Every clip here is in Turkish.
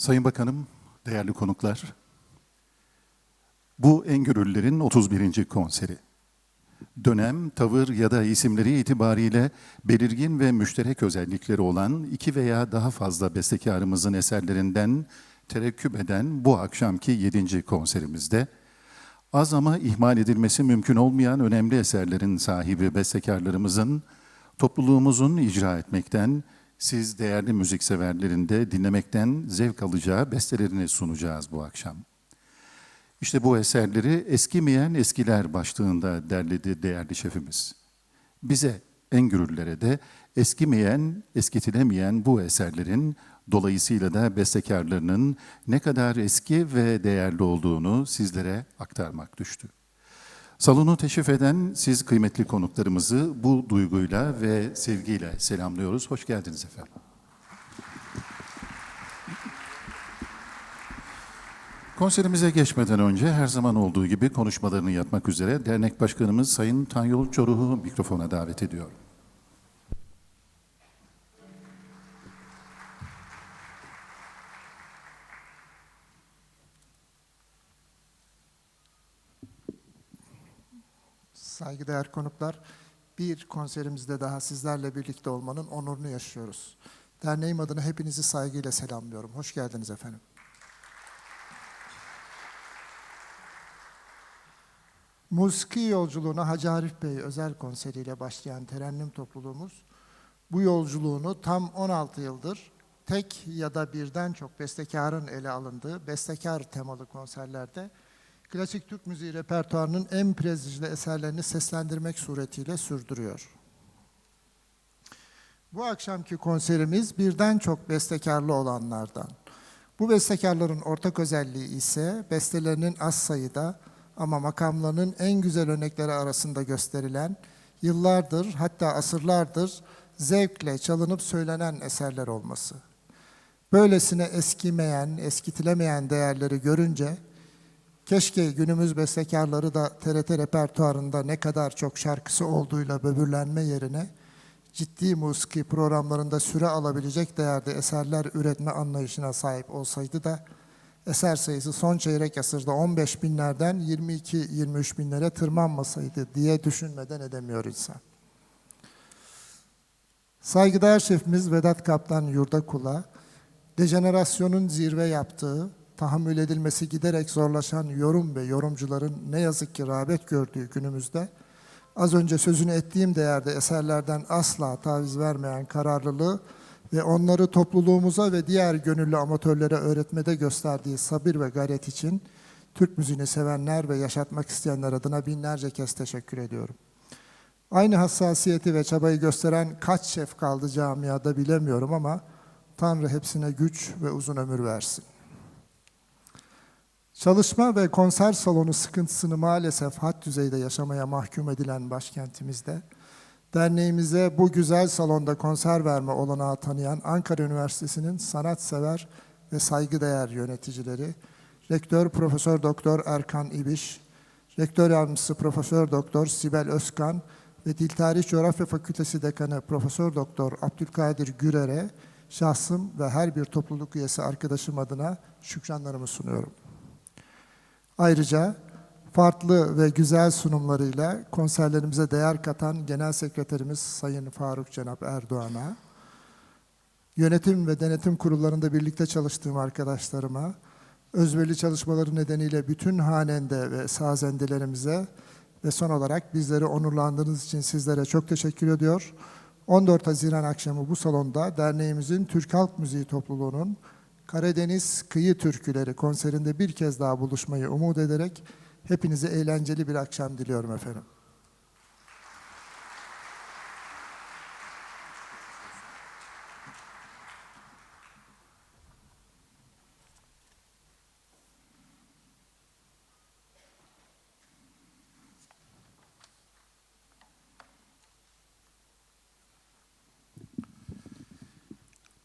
Sayın Bakanım, değerli konuklar, bu Engürüllerin 31. konseri. Dönem, tavır ya da isimleri itibariyle belirgin ve müşterek özellikleri olan iki veya daha fazla bestekarımızın eserlerinden terekküp eden bu akşamki 7. konserimizde, az ama ihmal edilmesi mümkün olmayan önemli eserlerin sahibi bestekarlarımızın topluluğumuzun icra etmekten, siz değerli müzikseverlerin de dinlemekten zevk alacağı bestelerini sunacağız bu akşam. İşte bu eserleri eskimeyen eskiler başlığında derledi değerli şefimiz. Bize Engürüllere de eskimeyen, eskitilemeyen bu eserlerin dolayısıyla da bestekarlarının ne kadar eski ve değerli olduğunu sizlere aktarmak düştü. Salonu teşrif eden siz kıymetli konuklarımızı bu duyguyla ve sevgiyle selamlıyoruz. Hoş geldiniz efendim. Konserimize geçmeden önce her zaman olduğu gibi konuşmalarını yapmak üzere dernek başkanımız Sayın Tanyol Çoruh'u mikrofona davet ediyor. Saygıdeğer konuklar, bir konserimizde daha sizlerle birlikte olmanın onurunu yaşıyoruz. Derneğim adına hepinizi saygıyla selamlıyorum. Hoş geldiniz efendim. Musiki yolculuğuna Hacı Arif Bey özel konseriyle başlayan Terennim topluluğumuz, bu yolculuğunu tam 16 yıldır tek ya da birden çok bestekarın ele alındığı bestekar temalı konserlerde klasik Türk müziği repertuarının en prestijli eserlerini seslendirmek suretiyle sürdürüyor. Bu akşamki konserimiz birden çok bestekarlı olanlardan. Bu bestekarların ortak özelliği ise bestelerinin az sayıda ama makamlarının en güzel örnekleri arasında gösterilen, yıllardır hatta asırlardır zevkle çalınıp söylenen eserler olması. Böylesine eskimeyen, eskitilemeyen değerleri görünce Keşke günümüz bestekarları da TRT repertuarında ne kadar çok şarkısı olduğuyla böbürlenme yerine ciddi musiki programlarında süre alabilecek değerde eserler üretme anlayışına sahip olsaydı da eser sayısı son çeyrek asırda 15 binlerden 22-23 binlere tırmanmasaydı diye düşünmeden edemiyor insan. Saygıdeğer şefimiz Vedat Kaplan Yurdakula, dejenerasyonun zirve yaptığı, tahammül edilmesi giderek zorlaşan yorum ve yorumcuların ne yazık ki rağbet gördüğü günümüzde az önce sözünü ettiğim değerde eserlerden asla taviz vermeyen kararlılığı ve onları topluluğumuza ve diğer gönüllü amatörlere öğretmede gösterdiği sabır ve gayret için Türk müziğini sevenler ve yaşatmak isteyenler adına binlerce kez teşekkür ediyorum. Aynı hassasiyeti ve çabayı gösteren kaç şef kaldı camiada bilemiyorum ama Tanrı hepsine güç ve uzun ömür versin. Çalışma ve konser salonu sıkıntısını maalesef had düzeyde yaşamaya mahkum edilen başkentimizde, derneğimize bu güzel salonda konser verme olanağı tanıyan Ankara Üniversitesi'nin sanatsever ve saygıdeğer yöneticileri, Rektör Profesör Doktor Erkan İbiş, Rektör Yardımcısı Profesör Doktor Sibel Özkan ve Dil Tarih Coğrafya Fakültesi Dekanı Profesör Doktor Abdülkadir Gürer'e şahsım ve her bir topluluk üyesi arkadaşım adına şükranlarımı sunuyorum. Ayrıca farklı ve güzel sunumlarıyla konserlerimize değer katan Genel Sekreterimiz Sayın Faruk Cenap Erdoğan'a, yönetim ve denetim kurullarında birlikte çalıştığım arkadaşlarıma, özverili çalışmaları nedeniyle bütün hanende ve sazendelerimize ve son olarak bizleri onurlandığınız için sizlere çok teşekkür ediyor. 14 Haziran akşamı bu salonda derneğimizin Türk Halk Müziği topluluğunun Karadeniz Kıyı Türküleri konserinde bir kez daha buluşmayı umut ederek hepinize eğlenceli bir akşam diliyorum efendim.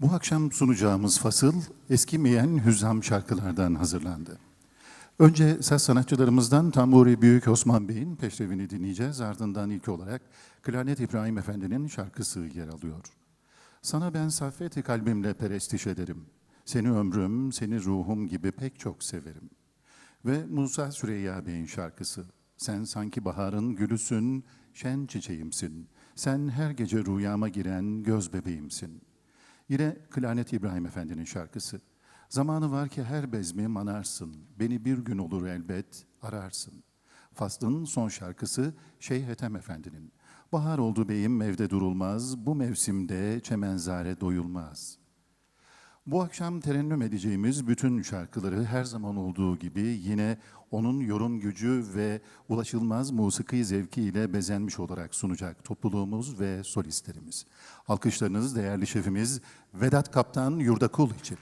Bu akşam sunacağımız fasıl eskimeyen hüzzam şarkılardan hazırlandı. Önce ses sanatçılarımızdan Tamburi Büyük Osman Bey'in peşrevini dinleyeceğiz. Ardından ilk olarak Klarnet İbrahim Efendi'nin şarkısı yer alıyor. Sana ben saffeti kalbimle perestiş ederim. Seni ömrüm, seni ruhum gibi pek çok severim. Ve Musa Süreyya Bey'in şarkısı. Sen sanki baharın gülüsün, şen çiçeğimsin. Sen her gece rüyama giren göz bebeğimsin. Yine Klarnet İbrahim Efendi'nin şarkısı. Zamanı var ki her bezmi manarsın. Beni bir gün olur elbet ararsın. Faslın son şarkısı Şeyh Ethem Efendi'nin. Bahar oldu beyim evde durulmaz, bu mevsimde çemenzare doyulmaz.'' Bu akşam terennüm edeceğimiz bütün şarkıları her zaman olduğu gibi yine onun yorum gücü ve ulaşılmaz musiki zevkiyle bezenmiş olarak sunacak topluluğumuz ve solistlerimiz. Alkışlarınız değerli şefimiz Vedat Kaptan Yurdakul için.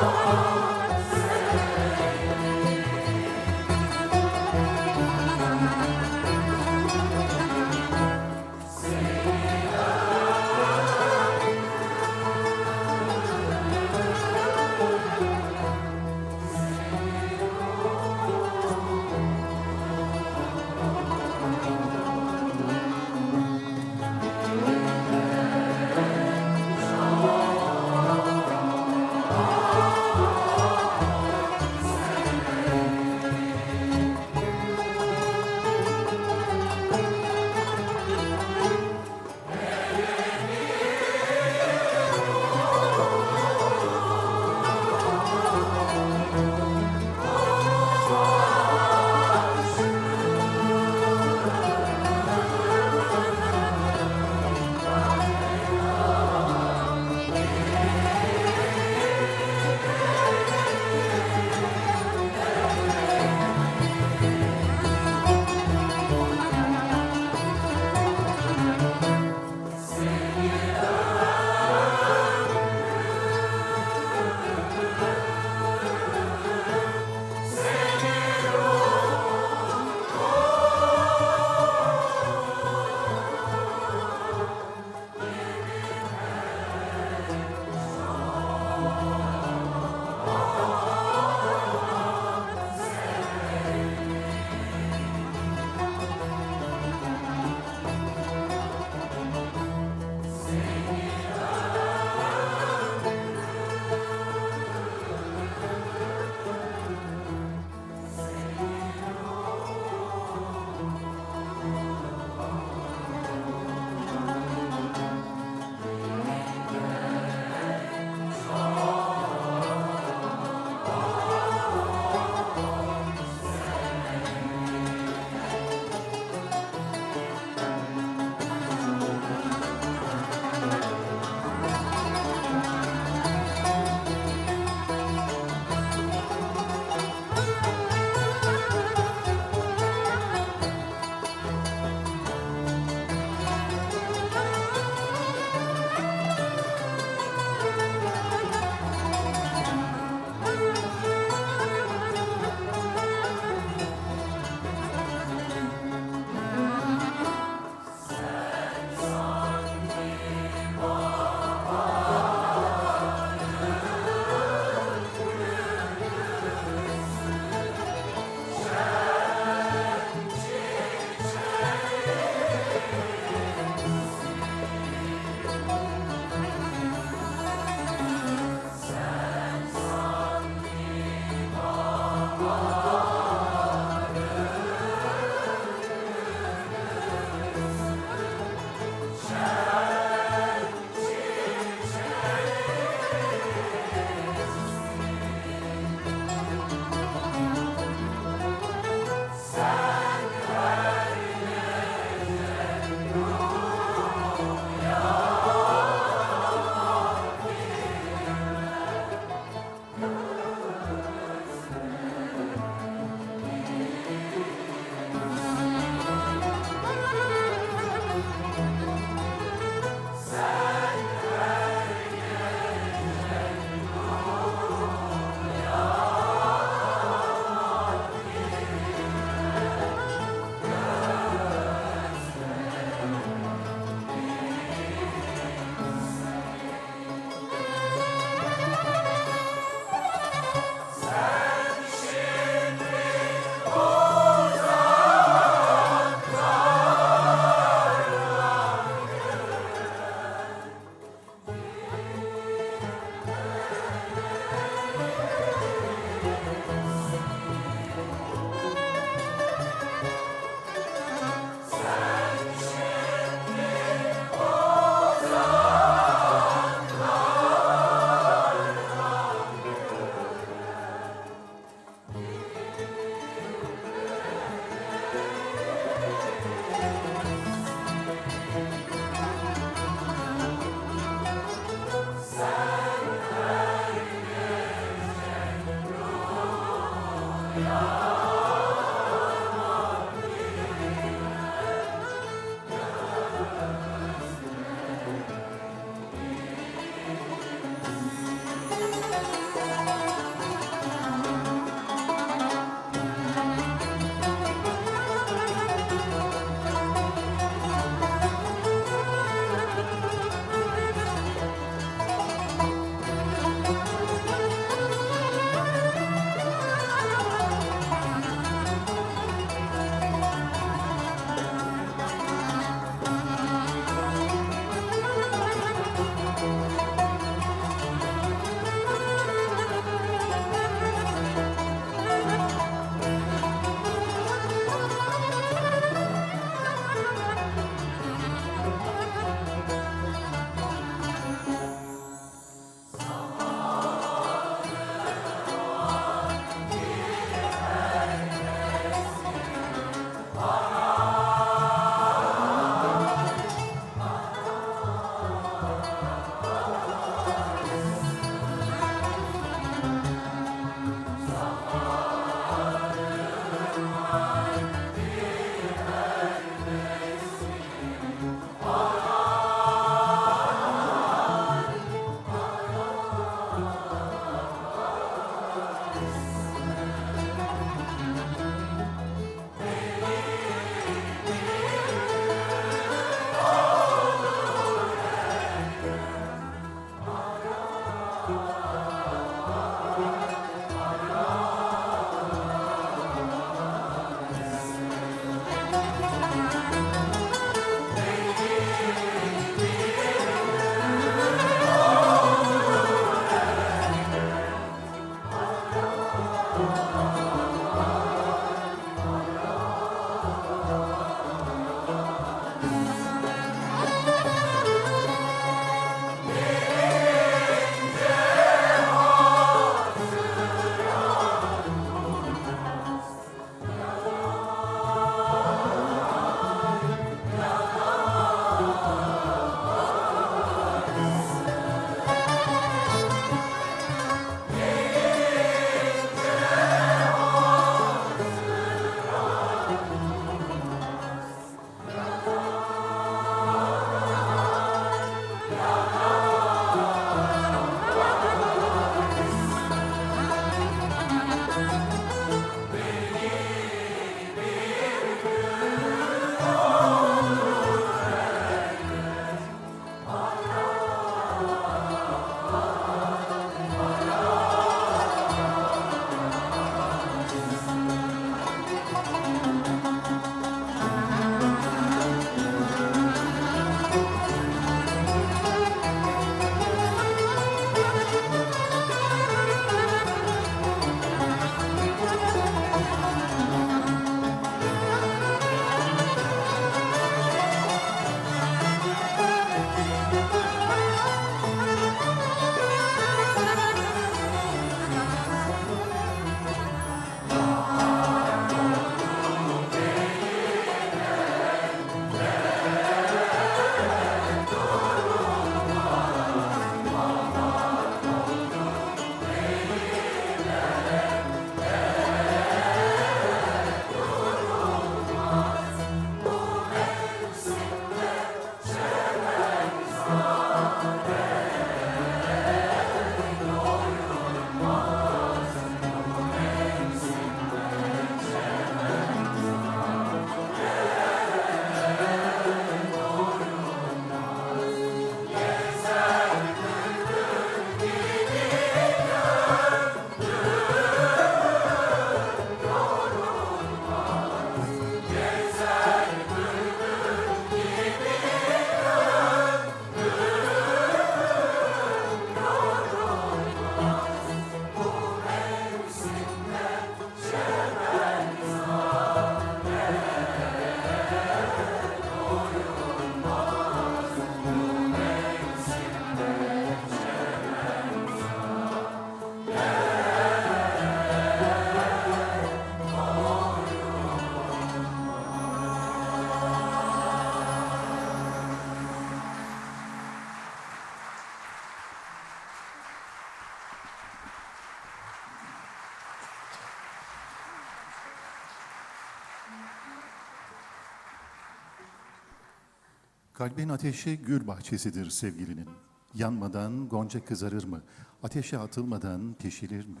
Kalbin ateşi gül bahçesidir sevgilinin. Yanmadan gonca kızarır mı? Ateşe atılmadan pişirir mi?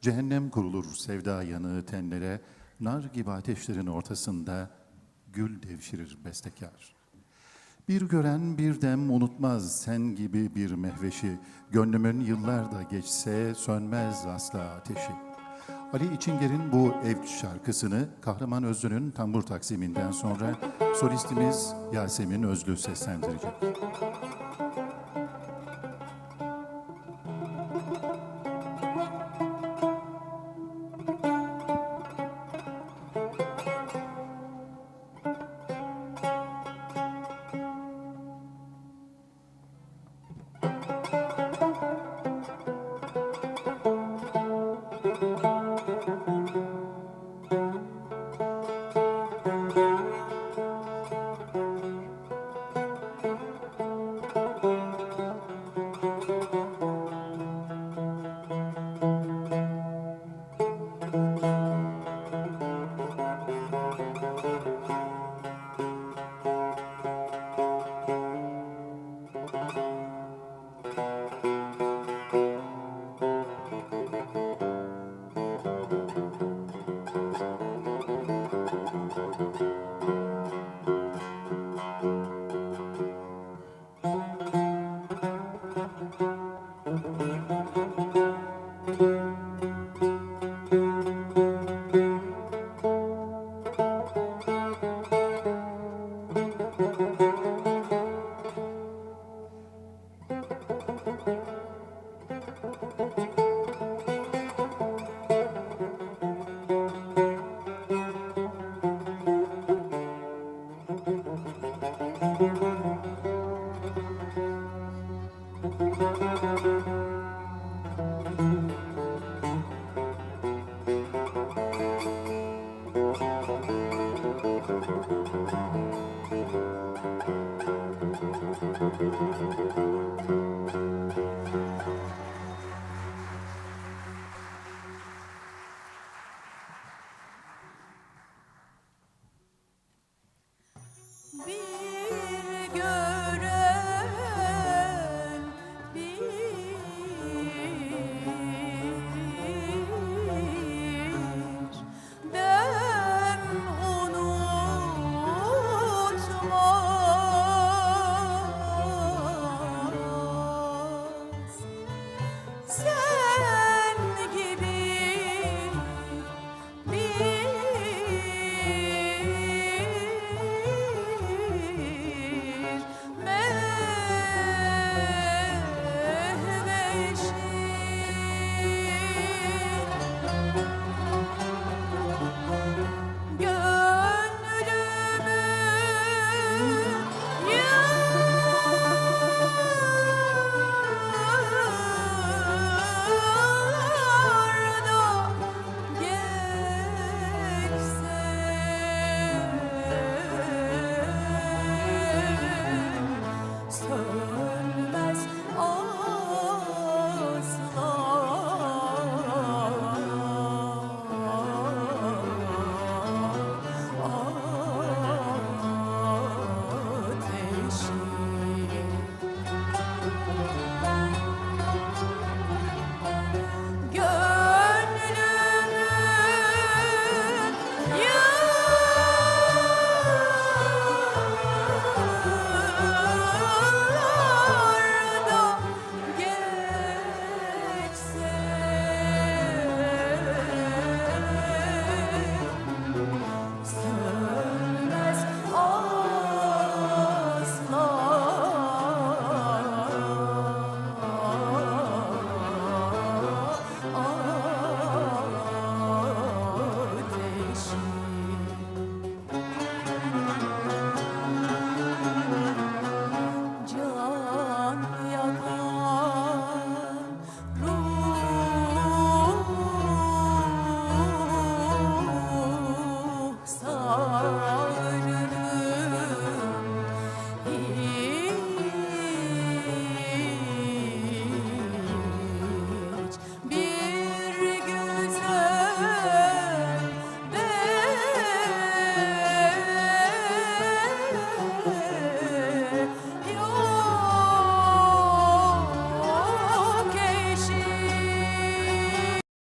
Cehennem kurulur sevda yanığı tenlere, nar gibi ateşlerin ortasında gül devşirir bestekar. Bir gören bir dem unutmaz sen gibi bir mehveşi, gönlümün yıllarda geçse sönmez asla ateşi. Ali İçinger'in bu ev şarkısını Kahraman Özlü'nün tambur taksiminden sonra solistimiz Yasemin Özlü seslendirecek.